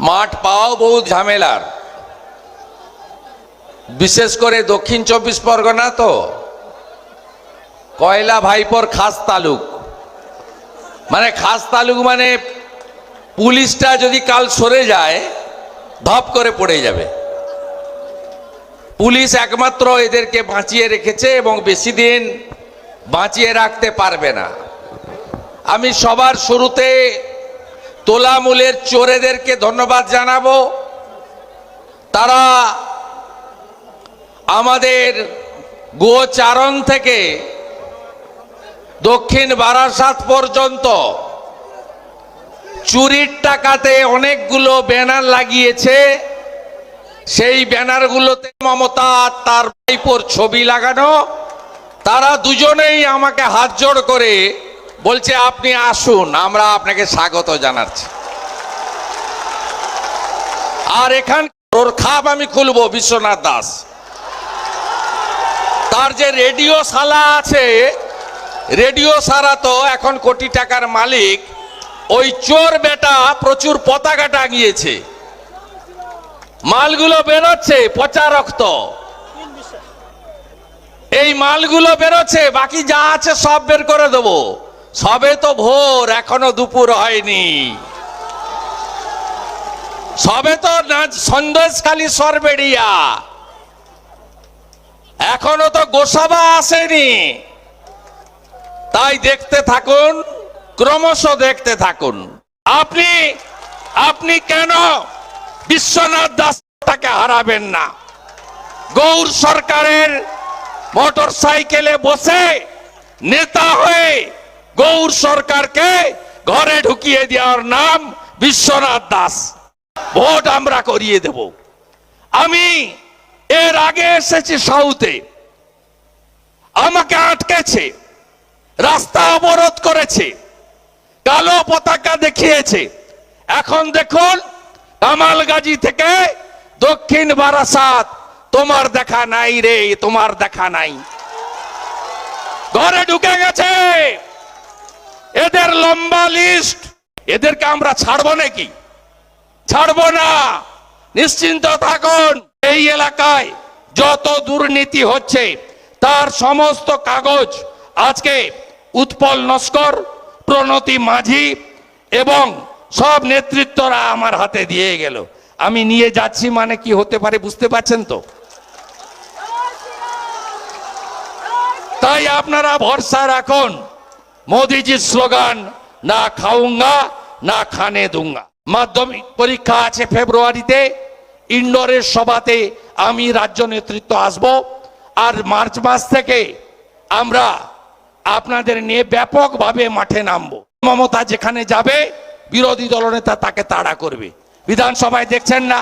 মাঠ পাওয়াও বহু ঝামেলার। বিশেষ করে দক্ষিণ চব্বিশ পরগনা তো। কয়লা ভাইপোর খাস তালুক। মানে খাস তালুক মানে পুলিশটা যদি কাল সরে যায়, ধপ করে পড়ে যাবে। পুলিশ একমাত্র এদেরকে বাঁচিয়ে রেখেছে এবং বেশি দিন বাঁচিয়ে রাখতে পারবে না। আমি সবার শুরুতে তোলামূলের চোরেদেরকে ধন্যবাদ জানাব। তারা আমাদের গোচারণ থেকে দক্ষিণ বারাসাত পর্যন্ত চুরির টাকাতে অনেকগুলো ব্যানার লাগিয়েছে। সেই ব্যানারগুলোতে মমতা, তার ভাইপোর ছবি লাগানো। তারা দুজনেই আমাকে হাত জোড় করে বলছে, আপনি আসুন, আমরা আপনাকে স্বাগত জানাচ্ছি। আর এখান ওর খাপ আমি খুলবো, বিশ্বনাথ দাস। তার যে রেডিও শালা আছে, রেডিও সারা তো এখন কোটি টাকার মালিক, ওই চোর বেটা প্রচুর পতাকা টাঙিয়েছে। মালগুলো বেরোচ্ছে, পচা রক্ত। এই মালগুলো বেরোচ্ছে, বাকি যা আছে সব বের করে দেবো। সবে তো ভোর, এখনও দুপুর হয়নি। সবে তো সন্দেশখালী সরবেড়িয়া। এখনও তো গোসাবা আসেনি। তাই দেখতে থাকুন, ক্রমশ দেখতে থাকুন। আপনি আপনি কেন বিশ্বনাথ দাসটাকে হারাবেন না? গৌর সরকারের মোটর সাইকেলে বসে নেতা হয়ে গৌর সরকারকে ঘরে ঢুকিয়ে দেওয়ার নাম বিশ্বনাথ দাস। ভোট আমরা করিয়ে দেব। আমি এর আগে এসেছি সাউথে। আমাকে আটকেছে, রাস্তা অবরোধ করেছে, কালো পতাকা দেখিয়েছে। এখন দেখুন, কামালগাজী থেকে দক্ষিণ বারাসাত, তোমার দেখা নাই রে, তোমার দেখা নাই। ঘরে ঢুকে গেছে। এদের লম্বা লিস্ট এদেরকে আমরা ছাড়বো নাকি? ছাড়বো না। নিশ্চিন্ত থাকুন, এই এলাকায় যত দুর্নীতি হচ্ছে, তার সমস্ত কাগজ আজকে উৎপল নস্কর, প্রণতি মাঝি এবং সব নেতৃত্বরা আমার হাতে দিয়ে গেল। আমি নিয়ে যাচ্ছি মানে কি হতে পারে বুঝতে পারছেন তো? তাই আপনারা ভরসা রাখুন। মোদিজির স্লোগান, না খাউঙ্গা না খানে দুঙ্গা। মাধ্যমিক পরীক্ষা আছে ফেব্রুয়ারিতে, ইন্ডোরের সভাতে আমি রাজ্য নেতৃত্ব আসব। আর মার্চ মাস থেকে আমরা আপনাদের নিয়ে ব্যাপকভাবে মাঠে নামবো। মমতা যেখানে যাবে, বিরোধী দলনেতা তাকে তাড়া করবে। বিধানসভায় দেখছেন না?